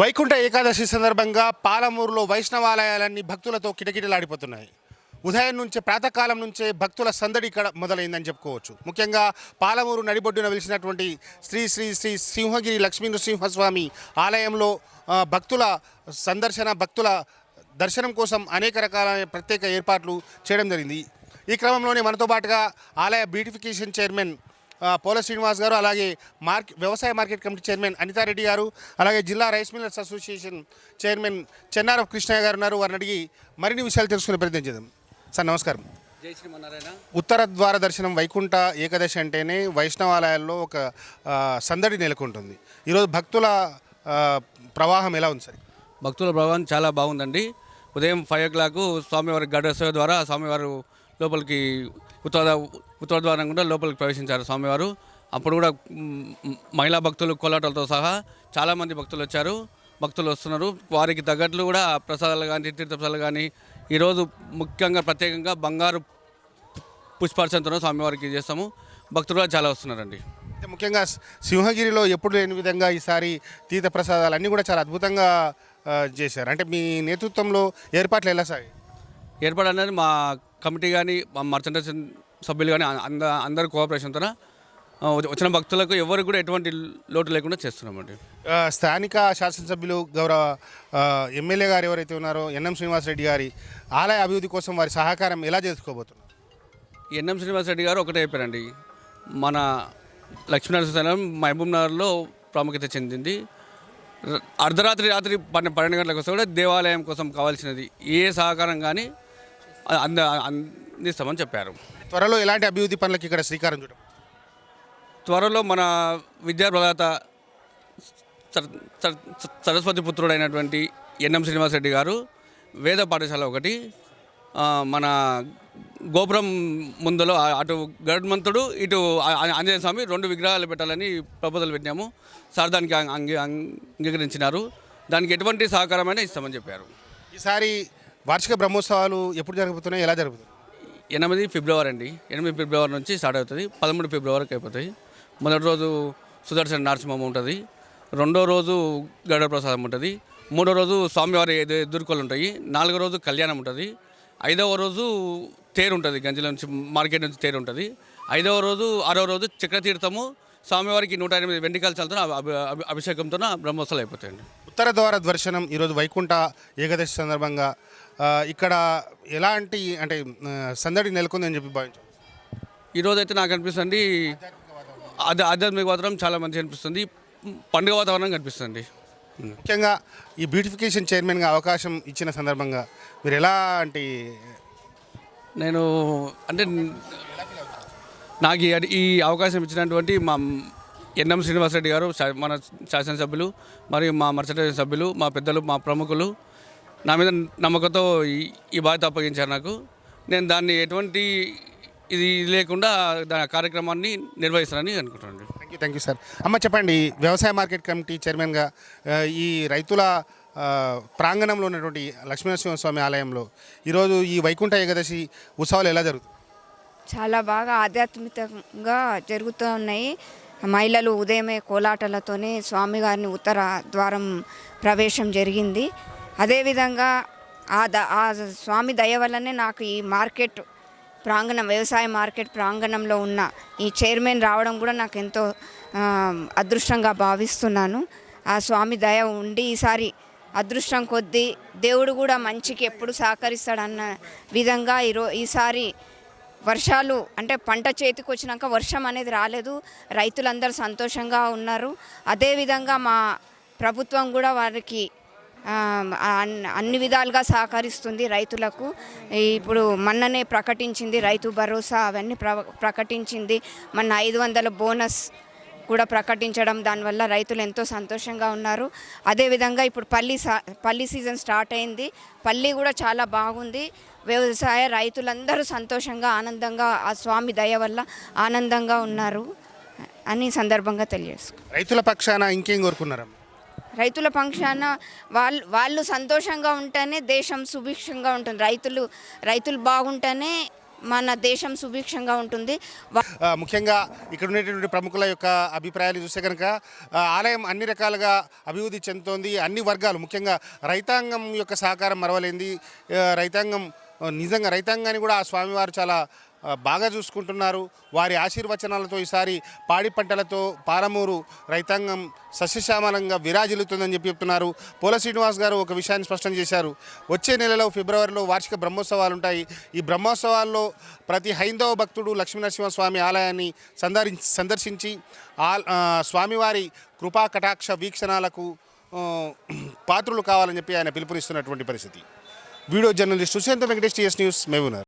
వైకుంఠ ఏకాదశి సందర్భంగా పాలమూరులో వైష్ణవాలయాలన్నీ భక్తులతో కిటకిటలాడిపోతున్నాయి. ఉదయం నుంచే ప్రాతకాలం నుంచే భక్తుల సందడి ఇక్కడ మొదలైందని చెప్పుకోవచ్చు. ముఖ్యంగా పాలమూరు నడిబొడ్డున వెలిసినటువంటి శ్రీ శ్రీ శ్రీ సింహగిరి లక్ష్మీ నృసింహస్వామి ఆలయంలో భక్తుల సందర్శన భక్తుల దర్శనం కోసం అనేక రకాల ప్రత్యేక ఏర్పాట్లు చేయడం జరిగింది. ఈ క్రమంలోనే మనతో పాటుగా ఆలయ బ్యూటిఫికేషన్ చైర్మన్ పోల శ్రీనివాస్ గారు అలాగే మార్కెట్ వ్యవసాయ మార్కెట్ కమిటీ చైర్మన్ అనితారెడ్డి గారు అలాగే జిల్లా rice millers association chairman Chennaram Krishnaiah గారు ఉన్నారు. వారిని అడిగి మరిన్ని విషయాలు తెలుసుకునే ప్రయత్నం చేద్దాం. సార్ నమస్కారం. జై శ్రీమన్నారాయణ ఉత్తర ద్వార దర్శనం వైకుంఠ ఏకాదశి అంటేనే వైష్ణవాలయాల్లో ఒక సందడి నెలకొంటుంది. ఈరోజు భక్తుల ప్రవాహం ఎలా ఉంది సార్? భక్తుల ప్రభావం చాలా బాగుందండి. ఉదయం ఫైవ్ ఓ క్లాక్ స్వామివారి గడ సేవ ద్వారా స్వామివారు లోపలికి ఉత్తర ఉత్తర ద్వారం కూడా లోపలికి ప్రవేశించారు స్వామివారు. అప్పుడు కూడా మహిళా భక్తులు కోలాటాలతో సహా చాలామంది భక్తులు వచ్చారు. భక్తులు వస్తున్నారు. వారికి తగ్గట్లు కూడా ప్రసాదాలు కానీ తీర్థప్రసాదాలు కానీ ఈరోజు ముఖ్యంగా ప్రత్యేకంగా బంగారు పుష్పార్చనతో స్వామివారికి చేస్తాము. భక్తులు కూడా చాలా వస్తున్నారండి. ముఖ్యంగా సింహగిరిలో ఎప్పుడు లేని విధంగా ఈసారి తీర్థ ప్రసాదాలు అన్నీ కూడా చాలా అద్భుతంగా చేశారు. అంటే మీ నేతృత్వంలో ఏర్పాట్లు ఎలా సాగాయి ఏర్పాటు అనేది మా కమిటీ కానీ మా మర్చంటైజ్ సభ్యులు కానీ అంద అందరి కోఆపరేషన్తో వచ్చిన భక్తులకు ఎవరికి కూడా ఎటువంటి లోటు లేకుండా చేస్తున్నామండి. స్థానిక శాసనసభ్యులు గౌరవ ఎమ్మెల్యే గారు ఎవరైతే ఉన్నారో ఎన్ఎం శ్రీనివాసరెడ్డి గారి ఆలయ అభివృద్ధి కోసం వారి సహకారం ఎలా చేసుకోబోతున్నారు? ఎన్ఎం శ్రీనివాసరెడ్డి గారు ఒకటే చెప్పారండి. మన లక్ష్మీనరసింహం మహబూబ్ నగర్లో ప్రాముఖ్యత చెందింది. అర్ధరాత్రి రాత్రి పన్నె పన్నెండు గంటలకు వస్తే కూడా దేవాలయం కోసం కావాల్సినది ఏ సహకారం కానీ అంద అందిస్తామని చెప్పారు. త్వరలో ఎలాంటి అభివృద్ధి పనులకు ఇక్కడ శ్రీకారం చుట్టం? త్వరలో మన విద్యా ప్రదాత సర- సర- సరస్వతి పుత్రుడైనటువంటి ఎన్ఎం శ్రీనివాసరెడ్డి గారు వేద పాఠశాల ఒకటి మన గోపురం ముందులో అటు గరుడ్మంతుడు ఇటు ఆంజనేయ స్వామి రెండు విగ్రహాలు పెట్టాలని ప్రపోజల్ పెట్టినాము. సార్ దానికి అంగీ- అంగీ అంగీకరించినారు. దానికి ఎటువంటి సహకారమైనా ఇస్తామని చెప్పారు. ఈసారి వార్షిక బ్రహ్మోత్సవాలు ఎప్పుడు జరుగుతున్నాయి ఎలా జరుగుతుంది? ఎనిమిది ఫిబ్రవరి అండి. ఎనిమిది ఫిబ్రవరి నుంచి స్టార్ట్ అవుతుంది. పదమూడు ఫిబ్రవరికి అయిపోతాయి మొదటి రోజు సుదర్శన నరసింహం ఉంటుంది. రెండో రోజు గడ ప్రసాదం ఉంటుంది. మూడో రోజు స్వామివారి ఎదుర్కొలు ఉంటాయి. నాలుగో రోజు కళ్యాణం ఉంటుంది. ఐదవ రోజు తేరు ఉంటుంది. గంజిల నుంచి మార్కెట్ నుంచి తేరు ఉంటుంది. ఐదవ రోజు ఆరో రోజు చక్రతీర్థము. స్వామివారికి నూట ఎనిమిది వెండి కలచాలతో అభిషేకంతో బ్రహ్మోత్సవాలు అయిపోతాయండి. ఉత్తర ద్వార దర్శనం ఈరోజు వైకుంఠ ఏకాదశి సందర్భంగా ఇక్కడ ఎలాంటి అంటే సందడి నెలకొందని చెప్పి భావించారు ఈరోజు అయితే నాకు అనిపిస్తుంది అది ఆధ్యాత్మిక వాతావరణం చాలా మంచిగా అనిపిస్తుంది పండుగ వాతావరణం కనిపిస్తుంది. ముఖ్యంగా ఈ బ్యూటిఫికేషన్ చైర్మన్గా అవకాశం ఇచ్చిన సందర్భంగా మీరు ఎలా అంటే నేను అంటే నాకు ఈ అవకాశం ఇచ్చినటువంటి మా ఎన్ఎం శ్రీనివాసరెడ్డి గారు మన శాసనసభ్యులు మరియు మా మర్చటరీ సభ్యులు మా పెద్దలు మా ప్రముఖులు. నా మీద నమ్మకంతో ఈ ఈ బాధ్యత అప్పగించారు నాకు. నేను దాన్ని ఎటువంటి ఇది లేకుండా దాని కార్యక్రమాన్ని నిర్వహిస్తానని అనుకుంటున్నాను thank you thank you sir అమ్మ చెప్పండి వ్యవసాయ మార్కెట్ కమిటీ చైర్మన్గా ఈ రైతుల ప్రాంగణంలో ఉన్నటువంటి లక్ష్మీనరసింహస్వామి ఆలయంలో ఈరోజు ఈ వైకుంఠ ఏకాదశి ఉత్సవాలు ఎలా జరుగుతాయి? చాలా బాగా ఆధ్యాత్మికంగా జరుగుతూ ఉన్నాయి. మహిళలు ఉదయమే కోలాటలతోనే స్వామివారిని ఉత్తర ద్వారం ప్రవేశం జరిగింది. అదేవిధంగా ఆ ద ఆ స్వామి దయ వల్లనే నాకు ఈ మార్కెట్ ప్రాంగణం వ్యవసాయ మార్కెట్ ప్రాంగణంలో ఉన్న ఈ చైర్మన్ రావడం కూడా నాకు ఎంతో అదృష్టంగా భావిస్తున్నాను. ఆ స్వామి దయ ఉండి ఈసారి అదృష్టం కొద్దీ దేవుడు కూడా మంచికి ఎప్పుడు సహకరిస్తాడన్న విధంగా ఈరో ఈసారి వర్షాలు అంటే పంట చేతికి వచ్చినాక వర్షం అనేది రాలేదు. రైతులందరూ సంతోషంగా ఉన్నారు. అదేవిధంగా మా ప్రభుత్వం కూడా వారికి అన్ని విధాలుగా సహకరిస్తుంది రైతులకు. ఇప్పుడు మొన్ననే ప్రకటించింది రైతు భరోసా అవన్నీ ప్ర ప్రకటించింది. మొన్న ఐదు వందల బోనస్ కూడా ప్రకటించడం దానివల్ల రైతులు ఎంతో సంతోషంగా ఉన్నారు. అదేవిధంగా ఇప్పుడు పల్లి పల్లి సీజన్ స్టార్ట్ అయింది. పల్లి కూడా చాలా బాగుంది. వ్యవసాయ రైతులందరూ సంతోషంగా ఆనందంగా ఆ స్వామి దయ వల్ల ఆనందంగా ఉన్నారు అని సందర్భంగా తెలియజేసుకు రైతుల పక్షాన ఇంకేం కోరుకున్నారమ్మ? రైతుల పక్షాన వాళ్ళు వాళ్ళు సంతోషంగా ఉంటేనే దేశం సుభిక్షంగా ఉంటుంది. రైతులు రైతులు బాగుంటేనే మన దేశం సుభిక్షంగా ఉంటుంది. ముఖ్యంగా ఇక్కడ ఉండేటువంటి ప్రముఖుల యొక్క అభిప్రాయాలు చూస్తే కనుక ఆలయం అన్ని రకాలుగా అభివృద్ధి చెందుతోంది. అన్ని వర్గాలు ముఖ్యంగా రైతాంగం యొక్క సహకారం మరవలేంది. రైతాంగం నిజంగా రైతాంగాన్ని కూడా ఆ స్వామివారు చాలా బాగా చూసుకుంటున్నారు. వారి ఆశీర్వచనాలతో ఈసారి పాడి పంటలతో పాలమూరు రైతాంగం సస్యశ్యామలంగా విరాజిల్లుతుందని చెప్పి చెప్తున్నారు. పోల శ్రీనివాస్ గారు ఒక విషయాన్ని స్పష్టం చేశారు. వచ్చే నెలలో ఫిబ్రవరిలో వార్షిక బ్రహ్మోత్సవాలు ఉంటాయి. ఈ బ్రహ్మోత్సవాల్లో ప్రతి హైందవ భక్తుడు లక్ష్మీనరసింహస్వామి ఆలయాన్ని సందరి సందర్శించి ఆ స్వామివారి కృపా కటాక్ష వీక్షణాలకు పాత్రులు కావాలని చెప్పి ఆయన పిలుపునిస్తున్నటువంటి పరిస్థితి. Video journalist Sushant Venkatesh TS news మేమున్నారు.